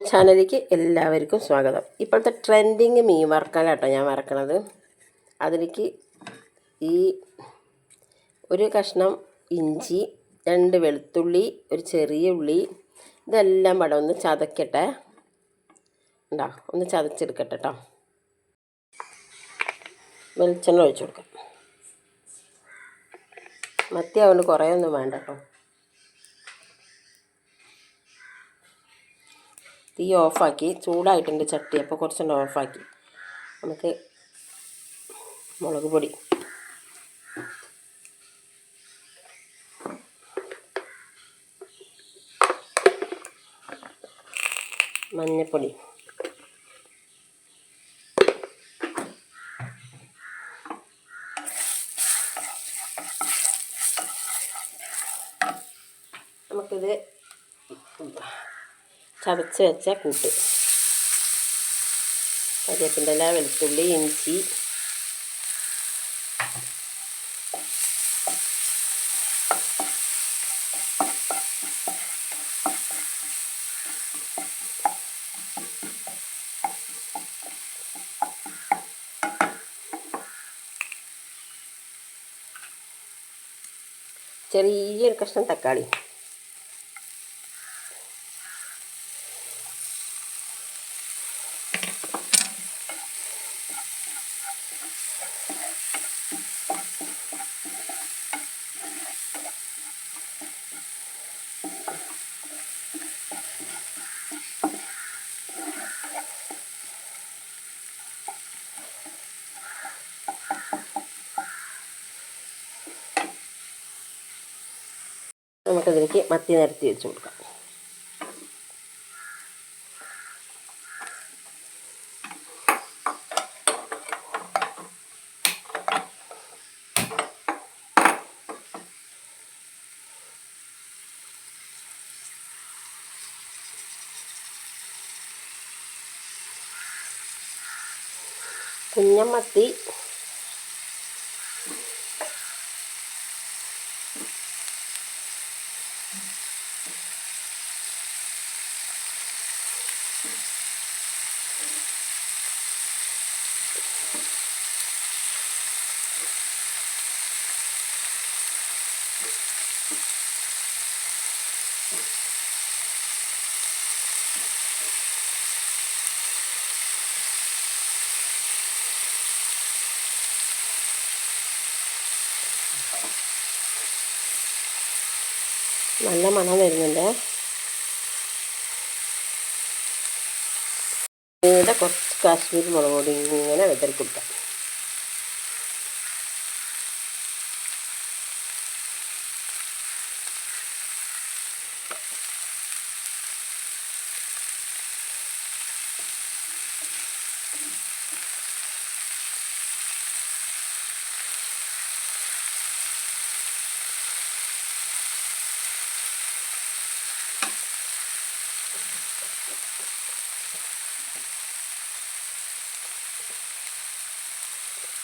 ചാനലിലേക്ക് എല്ലാവർക്കും സ്വാഗതം. ഇപ്പോഴത്തെ ട്രെൻഡിങ് മീൻ വറക്കാനാട്ടോ ഞാൻ വറക്കണത്. അതിലേക്ക് ഈ ഒരു കഷ്ണം ഇഞ്ചി രണ്ട് വെളുത്തുള്ളി ഒരു ചെറിയ ഉള്ളി ഇതെല്ലാം പടം ഒന്ന് ചതക്കട്ടെ. ഉണ്ടോ ഒന്ന് ചതച്ചെടുക്കട്ടെ കേട്ടോ വെളിച്ചെണ്ണ ഒഴിച്ചു കൊടുക്കാം. മത്തി അതുകൊണ്ട് കുറേ ഒന്നും വേണ്ട കേട്ടോ തീ ഓഫാക്കി ചൂടായിട്ടുണ്ട് ചട്ടി അപ്പോൾ കുറച്ചുണ്ട് ഓഫാക്കി. നമുക്ക് മുളക് പൊടി. മഞ്ഞപ്പൊടി. നമുക്കിത് ചതച്ച് വെച്ച കൂട്ട്. കരിവേപ്പിന്റെ ഇല വെളുത്തുള്ളി ഇഞ്ചി. ചെറിയൊരു കഷ്ണം തക്കാളി. നമുക്കതിലേക്ക് മത്തി നിരത്തി വെച്ച് കൊടുക്കാം. കുഞ്ഞമത്തി നല്ല മണം വരുന്നുണ്ട് കാശ്മീരി മുളക് പൊടി ഇങ്ങനെ വിതറി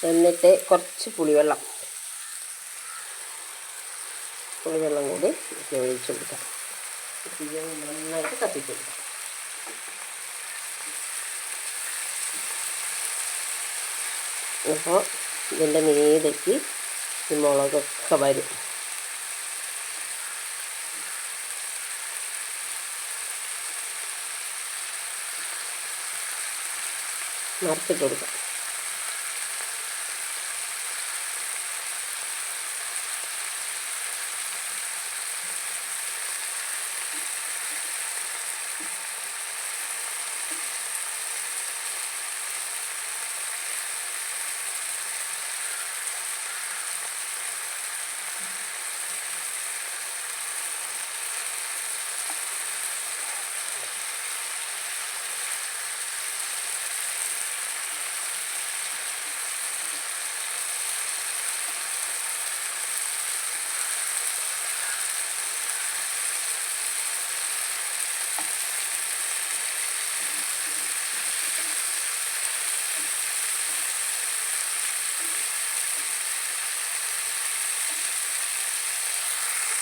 എന്നിട്ട് കുറച്ച് പുളിവെള്ളം. പുളിവെള്ളം കൂടി ഒഴിച്ചു കൊടുക്കാം. നന്നായിട്ട് കത്തിച്ചെടുക്കാം അപ്പോൾ ഇതിന്റെ മീതയ്ക്ക് ഈ മുളകൊക്കെ വരും. മറച്ചിട്ട് കൊടുക്കാം.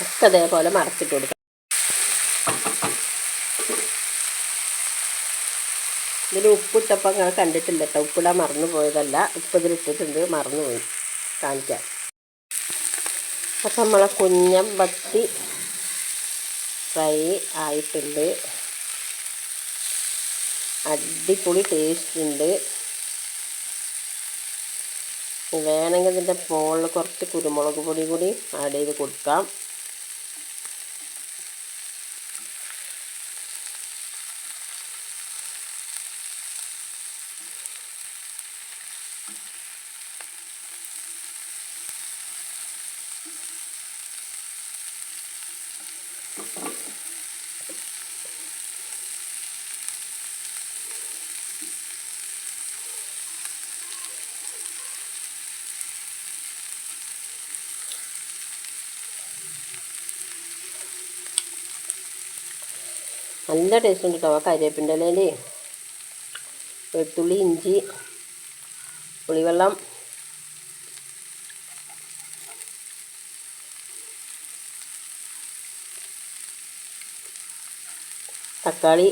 ഒക്കെ അതേപോലെ മറച്ചിട്ട് കൊടുക്കാം. ഇതിൽ ഉപ്പിട്ടപ്പോൾ നിങ്ങൾ കണ്ടിട്ടില്ല കേട്ടോ. ഉപ്പിടാൻ മറന്നു പോയതല്ല. ഉപ്പ് ഇതിലിട്ടിട്ടുണ്ട് മറന്നുപോയി കാണിക്കാം. അപ്പം നമ്മളെ കുഞ്ഞം ബത്തി ഫ്രൈ ആയിട്ടുണ്ട്. അടിപൊളി ടേസ്റ്റ് ഉണ്ട്. വേണമെങ്കിൽ ഇതിന്റെ മുകളിൽ കുറച്ച് കുരുമുളക് പൊടി കൂടി ആഡ് ചെയ്ത് കൊടുക്കാം. നല്ല ടേസ്റ്റ് ഉണ്ട് കേട്ടോ. ആ കരിവേപ്പിന്റെ ഇലയിൽ വെളുത്തുള്ളി ഇഞ്ചി പുളിവെള്ളം തക്കാളി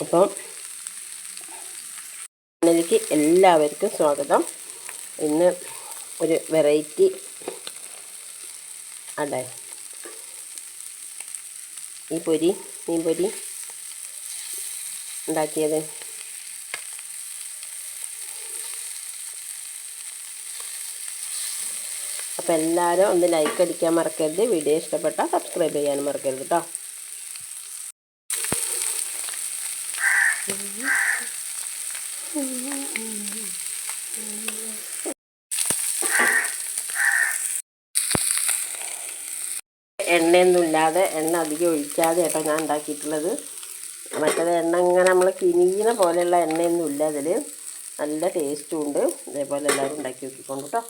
അപ്പം ചാനലിലേക്ക് എല്ലാവർക്കും സ്വാഗതം. ഇന്ന് ഒരു വെറൈറ്റി അതെ. ഈ പൊരി മീൻ പൊരി ഉണ്ടാക്കിയത്. അപ്പോൾ എല്ലാവരും ഒന്ന് ലൈക്ക് അടിക്കാൻ മറക്കരുത്. വീഡിയോ ഇഷ്ടപ്പെട്ടാൽ സബ്സ്ക്രൈബ് ചെയ്യാനും മറക്കരുത് കേട്ടോ എണ്ണയൊന്നും ഇല്ലാതെ എണ്ണ അധികം ഒഴിക്കാതെ കേട്ടോ ഞാൻ ഉണ്ടാക്കിയിട്ടുള്ളത്. മറ്റേത് എണ്ണ ഇങ്ങനെ നമ്മൾ കിനിയുന്ന പോലെയുള്ള എണ്ണയൊന്നും ഇല്ല അതിൽ നല്ല ടേസ്റ്റും ഉണ്ട്. ഇതേപോലെ എല്ലാവരും ഉണ്ടാക്കി നോക്കിക്കൊണ്ട് കേട്ടോ.